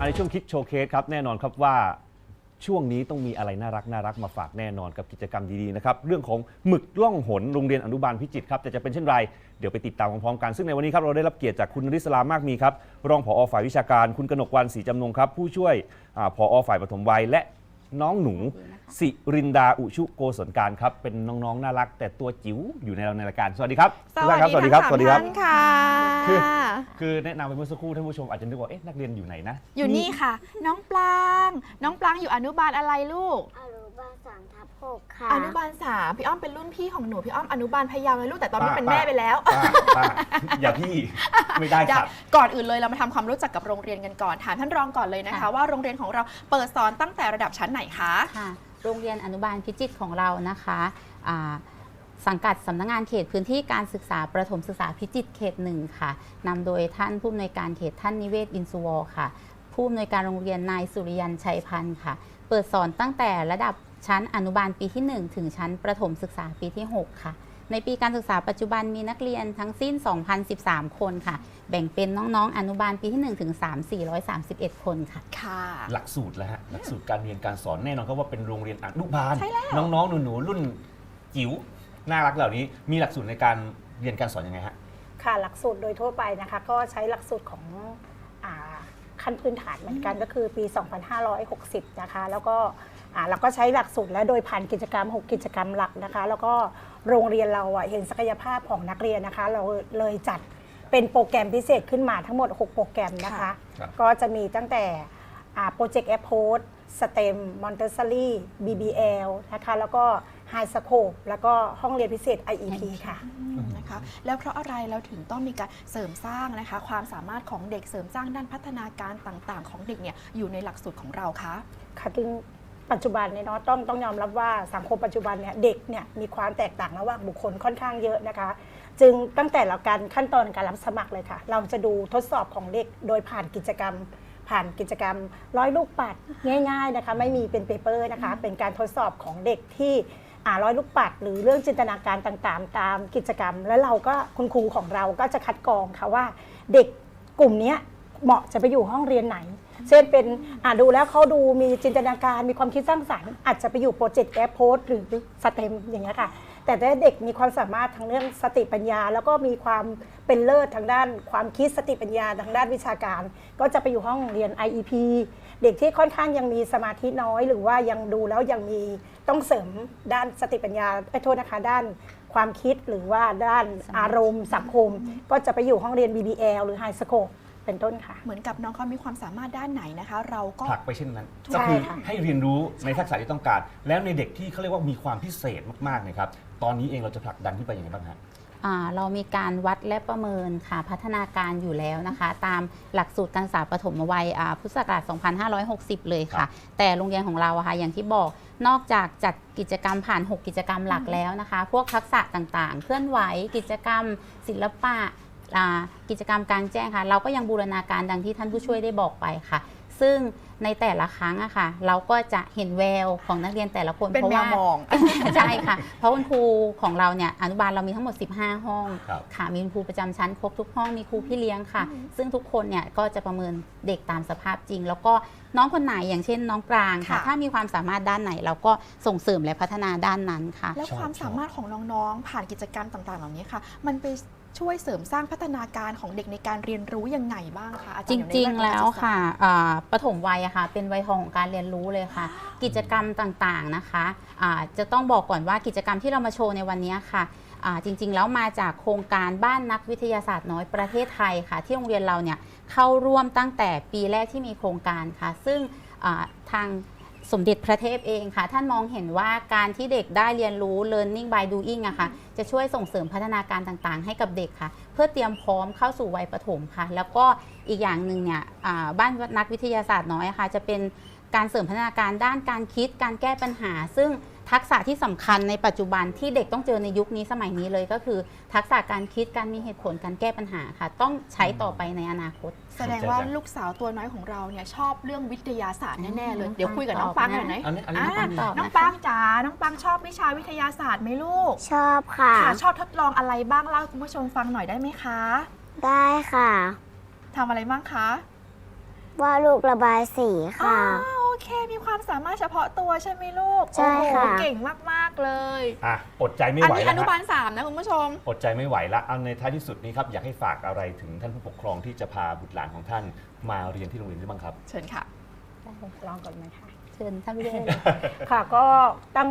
อันในช่วงคิดโชว์เคสครับแน่นอนครับว่าช่วงนี้ต้องมีอะไรน่ารักน่ารักมาฝากแน่นอนกับกิจกรรมดีๆนะครับเรื่องของหมึกล่องหนโรงเรียนอนุบาลพิจิตรครับแต่จะเป็นเช่นไรเดี๋ยวไปติดตามพร้อมๆกันซึ่งในวันนี้ครับเราได้รับเกียรติจากคุณนริศลามากมีครับรองผอฝ่ายวิชาการ คุณกนกวันศรีจำนงครับผู้ช่วยอาผอฝ่ายปฐมวัยและ น้องหนู สิรินดาอุชุโกศลการครับ เป็นน้องๆ น่ารัก แต่ตัวจิ๋วอยู่ในเราในรายการ สวัสดีครับทุกท่านครับสวัสดีครับ สวัสดีครับทั้งสามท่านค่ะคือคือแนะนำไปเมื่อสักครู่ท่านผู้ชมอาจจะนึกว่าเอ๊ะนักเรียนอยู่ไหนนะ อยู่นี่ค่ะ น้องปลาง น้องปลางอยู่อนุบาลอะไรลูกอนุบาล สามทับหกค่ะ อนุบาลสามพี่อ้อมเป็นรุ่นพี่ของหนูพี่อ้อมอนุบาลพะเยาเลยลูกแต่ตอนนี้ป้าเป็นป้าแม่ไปแล้ว ป้าป้าอย่าพี่ไม่ได้เดี๋คยวรับ ก่อนอื่นเลยเรามาทำความรู้จักกับโรงเรียนกันก่อนถามท่านรองก่อนเลยนะคะ ค่ะ ว่าโรงเรียนของเราเปิดสอนตั้งแต่ระดับชั้นไหนคะ ค่ะ โรงเรียนอนุบาลพิจิตรของเรานะคะอ่าสังกัดสำนักงานเขตพื้นที่การศึกษาประถมศึกษาพิจิตรเขตหนึ่งค่ะนำโดยท่านผู้อำนวยการเขตท่านนิเวศอินสุวอร์ค่ะ ผู้อำนวยการโรงเรียนนายสุริยันชัยพันธ์ค่ะ เปิดสอนตั้งแต่ระดับ ชั้นอนุบาลปีที่ 1 ถึงชั้นประถมศึกษาปีที่ 6 ค่ะ ในปีการศึกษาปัจจุบันมีนักเรียนทั้งสิ้น 2,013 คนค่ะ แบ่งเป็นน้องๆ อนุบาลปีที่ 1 ถึง 3 431 คนค่ะ ค่ะ หลักสูตรแล้วฮะหลักสูตรการเรียนการสอนแน่นอนครับว่าเป็นโรงเรียนอนุบาลใช่แล้ว น้องๆหนูๆรุ่นจิ๋วน่ารักเหล่านี้ มีหลักสูตรในการเรียนการสอนยังไงฮะ ค่ะหลักสูตรโดยทั่วไปนะคะ ก็ใช้หลักสูตรของอาขั้นพื้นฐานเหมือนกันก็คือปี 2560 นะคะ แล้วก็อ่า เราก็ใช้หลักสูตรและโดยผ่านกิจกรรม 6 กิจกรรมหลักนะคะ แล้วก็โรงเรียนเราอะเห็นศักยภาพของนักเรียนนะคะ เราเลยจัดเป็นโปรแกรมพิเศษขึ้นมาทั้งหมด 6 โปรแกรมนะคะครับก็จะมีตั้งแต่โปรเจกต์แอปโพสสเต็มมอนเตสซารี BBL นะคะ แล้วก็ไฮสโคปแล้วก็ห้องเรียนพิเศษ IEP ค่ะนะคะแล้วเพราะอะไรเราถึงต้องมีการเสริมสร้างนะคะ ความสามารถของเด็กเสริมสร้างด้านพัฒนาการต่างๆ ของเด็กเนี่ยอยู่ในหลักสูตรของเราคะค่ะซึ่ง ปัจจุบันเนี่ยเนาะต้องต้องยอมรับว่าสังคมปัจจุบันเนี่ยเด็กเนี่ยมีความแตกต่างระหว่างบุคคลค่อนข้างเยอะนะคะ จึงตั้งแต่เราการขั้นตอนการรับสมัครเลยค่ะ เราจะดูทดสอบของเด็กโดยผ่านกิจกรรม ผ่านกิจกรรมร้อยลูกปัดง่าย ๆนะคะ ไม่มีเป็นเปเปอร์นะคะ เป็นการทดสอบของเด็กที่อ่าร้อยลูกปัด หรือเรื่องจินตนาการต่างๆ ตามกิจกรรม แล้วเราก็คุณครูของเราก็จะคัดกรองค่ะว่า เด็กกลุ่มเนี้ยเหมาะจะไปอยู่ห้องเรียนไหน เช่นเป็นอ่าดูแล้วเขาดูมีจินตนาการมีความคิดสร้างสรรค์อาจจะไปอยู่โปรเจกต์แอปโพสหรือสเต็มอย่างเงี้ยค่ะ แต่ถ้าเด็กมีความสามารถทางเรื่องสติปัญญา แล้วก็มีความเป็นเลิศทางด้านความคิดสติปัญญาทางด้านวิชาการ ก็จะไปอยู่ห้องเรียน IEP เด็กที่ค่อนข้างยังมีสมาธิน้อย หรือว่ายังดูแล้วยังมีต้องเสริมด้านสติปัญญาเอ้ยโทษนะคะด้านความคิดหรือว่าด้านอารมณ์สังคม ก็จะไปอยู่ห้องเรียน BBL หรือ High Scope เป็นต้นค่ะ เหมือนกับน้องเขามีความสามารถด้านไหนนะคะ เราก็ ผลักไปเช่นนั้นใช่ก็คือค่ะ ให้เรียนรู้ในทักษะที่ต้องการ แล้วในเด็กที่เขาเรียกว่ามีความพิเศษมากๆเนะครับ ตอนนี้เองเราจะผลักดันขึ้นไปยังไงบ้างฮะ อ่าเรามีการวัดและประเมินค่ะพัฒนาการอยู่แล้วนะคะ ตามหลักสูตรการศึกษาปฐมวัยอ่าพุทธศักราช 2560 เลยครัค่ะ บ แต่โรงเรียนของเราอะค่ะอย่างที่บอกนอกจากจัดกิจกรรมผ่าน 6 กิจกรรมหลักแล้วนะคะ พวกทักษะต่างๆ เคลื่อนไหวกิจกรรม ศิลปะอ่า กิจกรรมกลารแจ้งค่ะ เราก็ยังบูรณาการดังที่ท่านผู้ช่วยได้บอกไปค่ะ ซึ่งในแต่ละครั้งอะค่ะ เราก็จะเห็นแววของนักเรียนแต่ละคนเป็นเพราะแมวว่ามอง ใช่ค่ะ เพราะคุณครูของเราเนี่ยอนุบาลเรามีทั้งหมด 15 ห้องครับค่ะมีคุณครูประจำชั้นครบทุกห้องมีครูพี่เลี้ยงค่ะ ซึ่งทุกคนเนี่ยก็จะประเมินเด็กตามสภาพจริง แล้วก็น้องคนไหนอย่างเช่น น้องปรางค่ะ ค่ะ ถ้ามีความสามารถด้านไหน เราก็ส่งเสริมและพัฒนาด้านนั้นค่ะ แล้วชอบความสามารถของน้องๆ ผ่านกิจกรรมต่างๆ เหล่านี้ค่ะ มันไป ช่วยเสริมสร้างพัฒนาการของเด็กในการเรียนรู้ยังไงบ้างคะอาจจารย์อยู่ในริงแดๆแล้วการศึกษาค่ะอ่าปฐมวัยอะค่ะ เป็นวัยทองของการเรียนรู้เลยค่ะ กิจกรรมต่างๆนะคะอ่าจะต้องบอกก่อนว่ากิจกรรมที่เรามาโชว์ในวันนี้ค่ะอ่าจริง ๆ แล้วมาจากโครงการบ้านนักวิทยาศาสตร์น้อยประเทศไทยค่ะ ที่โรงเรียนเราเนี่ยเข้าร่วมตั้งแต่ปีแรกที่มีโครงการค่ะ ซึ่งอ่าทาง สมเด็จพระเทพเองค่ะ ท่านมองเห็นว่าการที่เด็กได้เรียนรู้ learning by doing อะค่ะ จะช่วยส่งเสริมพัฒนาการต่างๆ ให้กับเด็กค่ะ เพื่อเตรียมพร้อมเข้าสู่วัยประถมค่ะ แล้วก็อีกอย่างหนึ่งเนี่ยบ้านนักวิทยาศาสตร์น้อยค่ะ จะเป็นการเสริมพัฒนาการด้านการคิดการแก้ปัญหา ซึ่ง ทักษะที่สำคัญในปัจจุบันที่เด็กต้องเจอในยุคนี้สมัยนี้เลยก็คือ ทักษะการคิดการมีเหตุผลการแก้ปัญหาค่ะ ต้องใช้ต่อไปในอนาคต แสดงว่าลูกสาวตัวน้อยของเราเนี่ยชอบเรื่องวิทยาศาสตร์แน่ๆเลยเดี๋ยวคุยกับน้องปังหน่อยไหมอันนี้อันนี้อ่าน้องปังตอบน้องนะคะปังจ๋าน้องปังชอบวิชาวิทยาศาสตร์ไหมลูก ชอบค่ะค่ะชอบทดลองอะไรบ้างเล่าให้คุณผู้ชมฟังหน่อยได้ไหมคะ ได้ค่ะทำอะไรบ้างคะวาดลูกระบายสีอ๋อค่ะโอ เคมีความสามารถเฉพาะตัวใช่ไหมลูกใช่ค่ะ โอ้โหเก่งมากๆเลย อะอดใจไม่อันไหวนี้อแล้วนุฮะบาลสามนะคุณผู้ชม อดใจไม่ไหวละเอาในท้ายที่สุดนี้ครับอยากให้ฝากอะไรถึงท่านผู้ปกครองที่จะพาบุตรหลานของท่านมาเรียนที่โรงเรียนนี้บ้างครับ เชิญค่ะ ลองก่อนไหมคะ เชิญท่านผู้ชม ค่ะก็ต้อง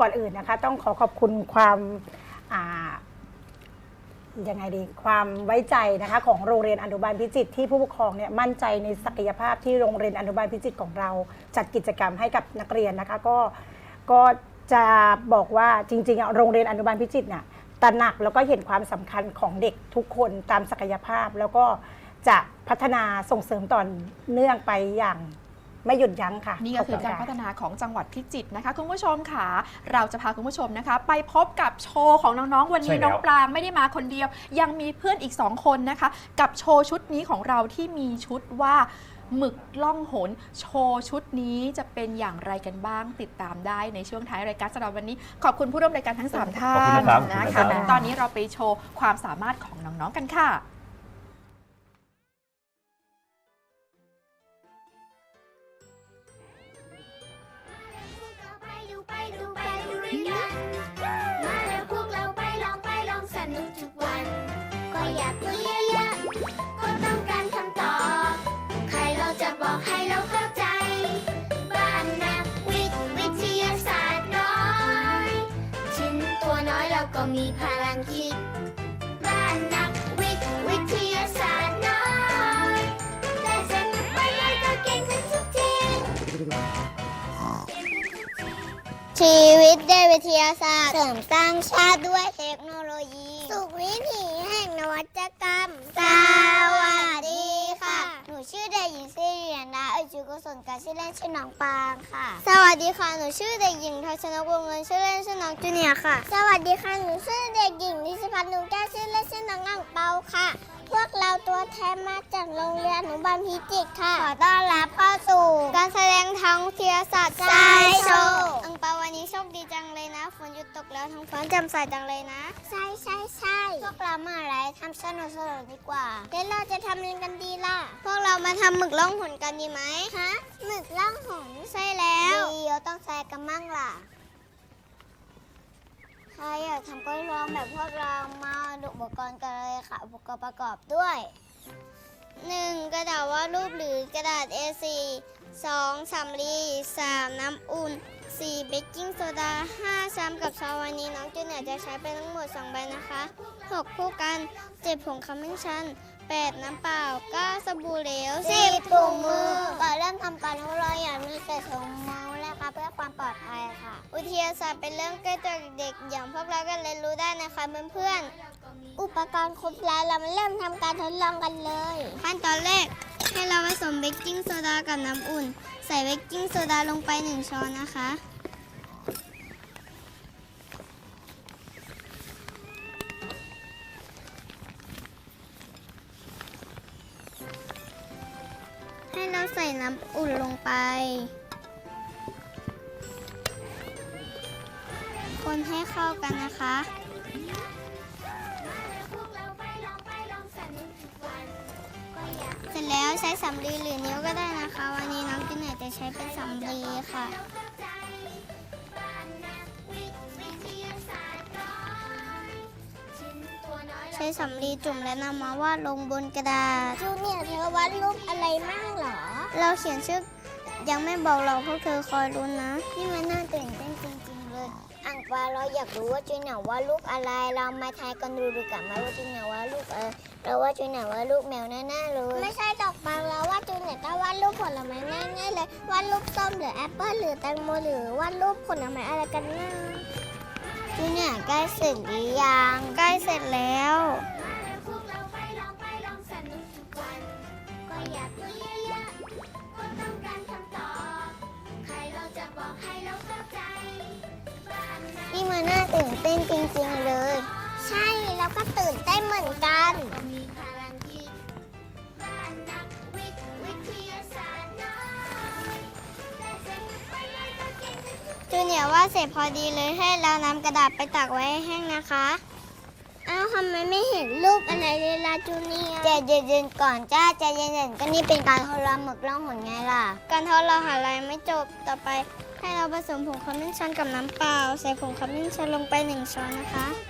ก่อนอื่นนะคะ ต้องขอขอบคุณความอ่า ยังไงดีความไว้ใจนะคะของโรงเรียนอนุบาลพิจิตรที่ผู้ปกครองเนี่ยมั่นใจในศักยภาพที่โรงเรียนอนุบาลพิจิตรของเรา จัดกิจกรรมให้กับนักเรียนนะคะก็ก็จะบอกว่าจริงๆอะโรงเรียนอนุบาลพิจิตรเนี่ยตระหนักแล้วก็เห็นความสำคัญของเด็กทุกคนตามศักยภาพ แล้วก็จะพัฒนาส่งเสริมต่อเนื่องไปอย่าง ไม่หยุดยั้งค่ะ นี่ก็คือขบการณะพัฒนาของจังหวัดพิจิตรนะคะ คุณผู้ชมค่ะ เราจะพาคุณผู้ชมนะคะ ไปพบกับโชว์ของน้องๆวันนี้ใช่แล้วน้องปลางไม่ได้มาคนเดียว ยังมีเพื่อนอีก 2 คนนะคะ กับโชว์ชุดนี้ของเราที่มีชุดว่าหมึกล่องหน โชว์ชุดนี้จะเป็นอย่างไรกันบ้างติดตามได้ในช่วงท้ายรายการสำหรับวันนี้ ขอบคุณผู้ร่วมรายการทั้งสามท่าขอบคุณนนะครับนะขอบคะคุณนะครับตอนนี้เราไปโชว์ความสามารถของน้องๆกันค่ะ ดูเรียนมาแล้วพวกเราไปลองไปลองสนุกทุกวัน ก็อยากรู้เยอะๆก็ต้องการคำตอบ ใครเราจะบอกให้เราเข้าใจ บ้านนักวิทย์วิทยาศาสตร์น้อยชิ้นตัวน้อยเราก็มีพลังคิด บ้านนักวิทย์วิทยาศาสตร์ ชีวิตด้วยวิทยาศาสตร์ เสริมสร้างชาติด้วยเทคโนโลยี สุขวิถีแห่งนวัตกรรม สวัสดีค่ะ หนูชื่อเด็กหญิงสิริยนดาเอยจุกุศลการชื่อเล่นชื่อน้องปางค่ะ สวัสดีค่ะ หนูชื่อเด็กหญิงทัชนกวงเงินชื่อเล่นชื่อน้องจูเนียค่ะ สวัสดีค่ะ หนูชื่อเด็กหญิงนิชพัฒน์นุ่งแก้วชื่อเล่นชื่อน้องอ่างเปาค่ะ ตัวแทนมาจากโรงเรียนอนุบาลพิจิตรค่ะ ขอต้อนรับเข้าสู่ การแสดงทางวิทยาศาสตร์ไซโชว์อังเปาวันนี้โชคดีจังเลยนะ ฝนหยุดตกแล้วท้องฟ้าแจ่มใสจังเลยนะ ใช่ใช่ใช่พวกเรามาอะไรทำสนุกสนุกดีกว่าเดี๋ยวเราจะทำอะไรกันดีล่ะ พวกเรามาทำหมึกล่องหนกันดีไหมฮะหมึกล่องหนใช่แล้วดีเราต้องใส่กันมั่งล่ะใครอยากทำก็ลองแบบพวกเรามาดูอุปกรณ์กันเลยค่ะ อุปกรณ์ประกอบด้วย 1. กระดาษวาดรูปหรือกระดาษ A4 2. สำลี 3. น้ำอุ่น 4. เบกกิ้งโซดา 5. ซ้ำกับซอสวันนี้น้องจูเนียร์จะใช้ไปทั้งหมด 2 ใบนะคะ 6. คู่กัน 7. ผงขมิ้นชัน 8. น้ำเปล่า 9. สบู่เหลว 10. ถุงมือก่อนเริ่มทำการทดลองอย่าลืมใส่ถุงมือนะคะเพื่อความปลอดภัยค่ะ วิทยาศาสตร์เป็นเรื่องใกล้ตัวเด็กๆอย่างพวกเราก็เรียนรู้ได้นะคะเพื่อนๆ อุปกรณ์ครบแล้วเรามาเริ่มทำการทดลองกันเลย ขั้นตอนแรกให้เราผสมเบกกิ้งโซดากับน้ำอุ่น ใส่เบกกิ้งโซดาลงไป1ช้อนนะคะ ให้เราใส่น้ำอุ่นลงไป คนให้เข้ากันนะคะ แล้วใช้สำลีหรือนิ้วก็ได้นะคะ วันนี้น้องจินเนตจะใช้เป็นสำลีค่ะใช้สำลีจุ่มและนำมาวาดลงบนกระดาษจูเนียเธอวาดรูปอะไรมั่งเหรอ เราเขียนชื่อยังไม่บอกเราพวกเธอคอยรุ้นนะ นี่มันน่าตื่นเต้นจริงๆเลย อังปาเราอยากรู้ว่าจูเนียร์วาดรูปอะไร เรามาทายกันดูดีกว่าไหมว่าจูเนียร์วาดรูปอะไร เราว่าจูเนียร์วาดรูปแมวแน่ๆเลย ไม่ใช่ดอกบางเราว่าจูเนียร์ต้องวาดรูปผลไม้แน่ๆเลยวาดรูปส้มหรือแอปเปิ้ลหรือแตงโมหรือวาดรูปผลไม้อะไรกันนะจูเนียร์ใกล้เสร็จหรือยังใกล้เสร็จแล้วนี่มันน่าตื่นเต้นจริงๆเลยใช่ แล้วก็ตื่นเต้นเหมือนกัน จูเนียร์ว่าเสร็จพอดีเลยให้เรานำกระดาษไปตากไว้ให้แห้งนะคะ อ้าวทำไมไม่เห็นรูปอะไรเลยล่ะจูเนียร์ใจเย็นๆก่อนจ้าใจเย็นๆก็นี่เป็นการทดลองหมึกล่องหนไงล่ะ การทดลองหาอะไรไม่จบต่อไปให้เราผสมผงขมิ้นชันกับน้ำเปล่า ใส่ผงขมิ้นชันลงไปหนึ่งช้อนนะคะ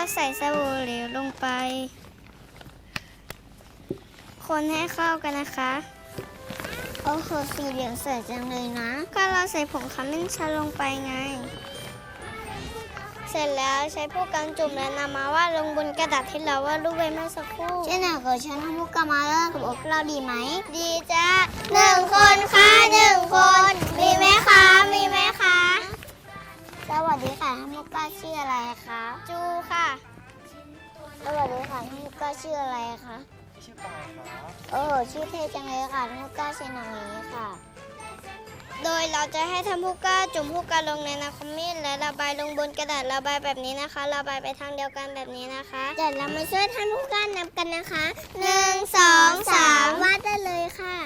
สบู่เหลวลงไป คนให้เข้ากันนะคะ โอ้โหสีเหลืองสวยจังเลยนะ ก็เราใส่ผงขมิ้นชันลงไปไง เสร็จแล้วใช้ผู้กันจุ่มและนำมาวาดลงบนกระดาษที่เราวาดรูปไว้เมื่อสักครู่เช่นหนักกับฉันทำผู้กันมาเลิกกับอกเราดีไหม ดีจ้าหนึ่งคนค่ะหนึ่งคน มีไหมคะ มีไหมคะ สวัสดีค่ะท่านผู้กล้าชื่ออะไรคะจูค่ะ สวัสดีค่ะท่านผู้กล้าชื่ออะไรคะชื่อปายครับโอ้ชื่อเท่จังเลยค่ะท่านผู้กล้าชื่อนามีค่ะ โดยเราจะให้ท่านผู้กล้าจุ่มผู้กล้าลงในน้ำขมิ้นและระบายลงบนกระดาษระบายแบบนี้นะคะ ระบายไปทางเดียวกันแบบนี้นะคะเดี๋ยวเรามาช่วยท่านผู้กล้านับกันนะคะหนึ่งสองสามวาดได้เลยค่ะ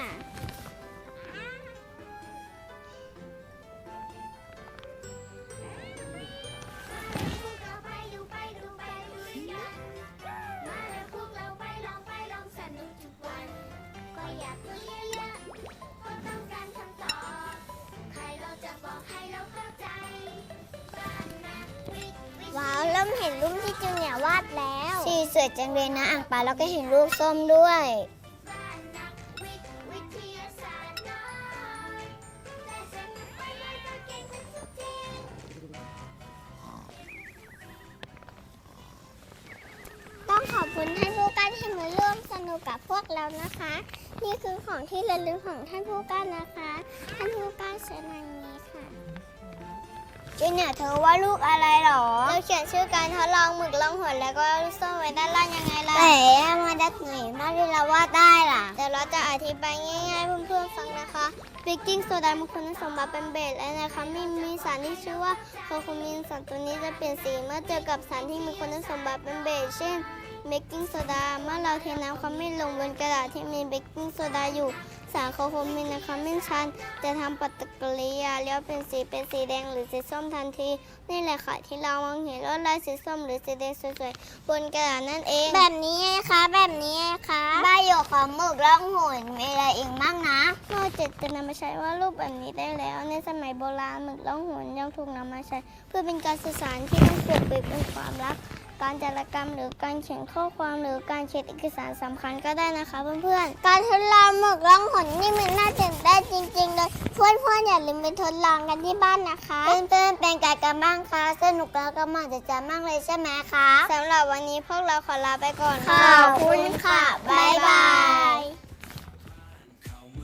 สวยจังเลยนะอ่างปลาแล้วก็เห็นรูปส้มด้วย ต้องขอบคุณท่านผู้การที่มาร่วมสนุกกับพวกเรานะคะ นี่คือของที่ระลึกของท่านผู้การนะคะ ท่านผู้การเชิญนางนี้ จูเนียร์เธอว่าลูกอะไรหรอ เราเขียนชื่อการทดลองหมึกลองหนแล้วก็ลูกส้มไว้ด้านล่างยังไงล่ะแต่มาดักไหนมาที่เราวาดได้ล่ะเดี๋ยวเราจะอธิบายง่ายๆเพื่อนๆฟังนะคะเบกกิ้งโซดามีคุณสมบัติเป็นเบสและนะคะมีมีสารที่ชื่อว่าโคคูมินสารตัวนี้จะเปลี่ยนสีเมื่อเจอกับสารที่มีคุณสมบัติเป็นเบสเช่นเบกกิ้งโซดาเมื่อเราเทน้ำขมิ้นลงบนกระดาษที่มีเบกกิ้งโซดาอยู่ สารโคโคมินะคะเมิ้นชันจะทำปฏิกิริยาแล้วเป็นสีเป็นสีแดงหรือสีส้มทันทีนี่แหละค่ะ ที่เรามองเห็นลวดลายสีส้มหรือสีแดงสวยๆบนกระดาษนั่นเอง แบบนี้ไงคะ แบบนี้ไงคะใบหยกของหมึกร่องหุ่นมีอะไรอีกบ้างนะนอกจากจะนำมาใช้ว่าดรูปแบบนี้ได้แล้ว ในสมัยโบราณหมึกร่องหุ่นยังถูกนำมาใช้ เพื่อเป็นการสื่อสารที่ต้องเกิดเป็นความรักการจารกรรมหรือการเขียนข้อความหรือการเช็ดเอกสารสำคัญก็ได้นะคะเพื่อนๆ การทดลองหมึกล่องหนนี่มันน่าตื่นเต้นจริงๆเลยเพื่อนๆอย่าลืมไปทดลองกันที่บ้านนะคะเพื่อนๆเป็นการกันบ้างคะ สนุกแล้วก็มันจะจำมากเลยใช่ไหมคะสำหรับวันนี้พวกเราขอลาไปก่อนขอบคุณค่ะ บ๊ายบาย